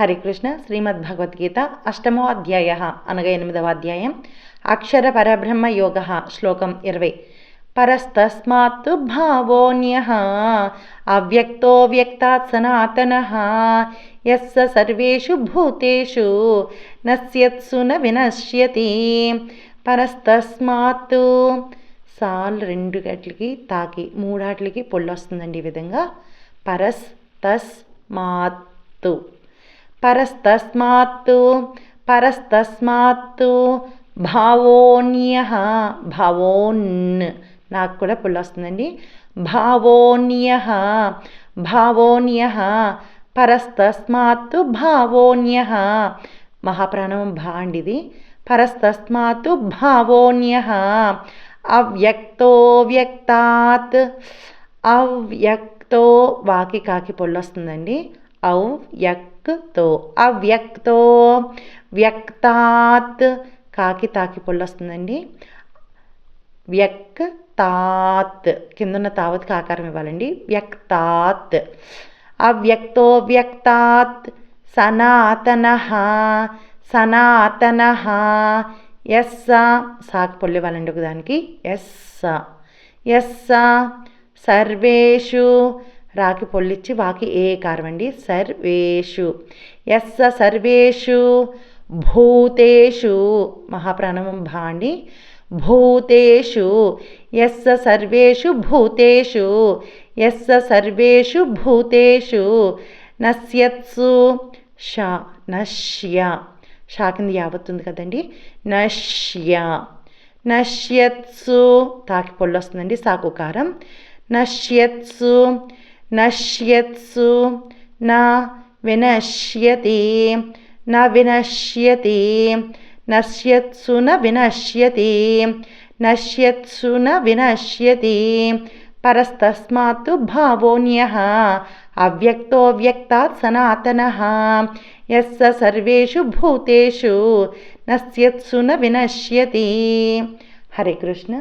హరికృష్ణ శ్రీమద్భగవద్గీత అష్టమో అధ్యాయ అనగా ఎనిమిదవ అధ్యాయం అక్షర పరబ్రహ్మ యోగ శ్లోకం ఇరవై. పరస్తస్మాత్ భావోన్య అవ్యక్తో వ్యక్తాత్ సనాతన యస్స సర్వేషు భూతేషు నశ్యత్సు న వినశ్యతి. పరస్తస్మాత్ సాల్ రెండు గట్లకి తాకి మూడాట్లకి పొళ్ళు వస్తుందండి ఈ విధంగా. పరస్ తస్ మాత్తు పరస్తస్మాత్ పరస్తస్మాత్ భావోన్య భావోన్ నాకు కూడా పుల్లు వస్తుందండి. భావోన్య భావోన్య పరస్తస్మాత్ భావోన్య మహాప్రాణం భా అండి ఇది పరస్తస్మాత్ భావోన్య అవ్యక్తో వ్యక్తాత్ అవ్యక్తో వాకి కాకి పొల్లొస్తుందండి అవ్యక్తో అవ్యక్తో వ్యక్తాత్ కాకి తాకి పొళ్ళు వస్తుందండి వ్యక్తాత్ కిందన్న తావత్కి ఆకారం ఇవ్వాలండి. వ్యక్తాత్ అవ్యక్తో వ్యక్తాత్ సనాతన సనాతన ఎస్ సాకి పొళ్ళు ఇవ్వాలండి ఒకదానికి. ఎస్ ఎస్ సర్వేషు రాకి పొల్లిచ్చి వాకి ఏ కారం అండి సర్వేషు. ఎస్ సర్వేషు. భూతేషు. మహాప్రాణవం భా అండి. భూతేషు. ఎస్ సర్వేషు భూతేషు. ఎస్ సర్వేషు భూతేషు. నశ్యత్సు. షా. నశ్య. షా కింద యావత్తుంది కదండి. నశ్య. నశ్యత్సు. తాకి పొల్లు వస్తుందండి సాకు కారం. నశ్యత్సు నశ్యత్సు నా వినశ్యతి నా వినశ్యతి నశ్యత్సు న వినశ్యతి నశ్యత్సు న వినశ్యతి పరస్తస్మాత్ భావోన్య అవ్యక్తో వ్యక్తాత్ సనాతన యస్స సర్వేషు భూతేషు నశ్యత్సు న వినశ్యతి హరే కృష్ణ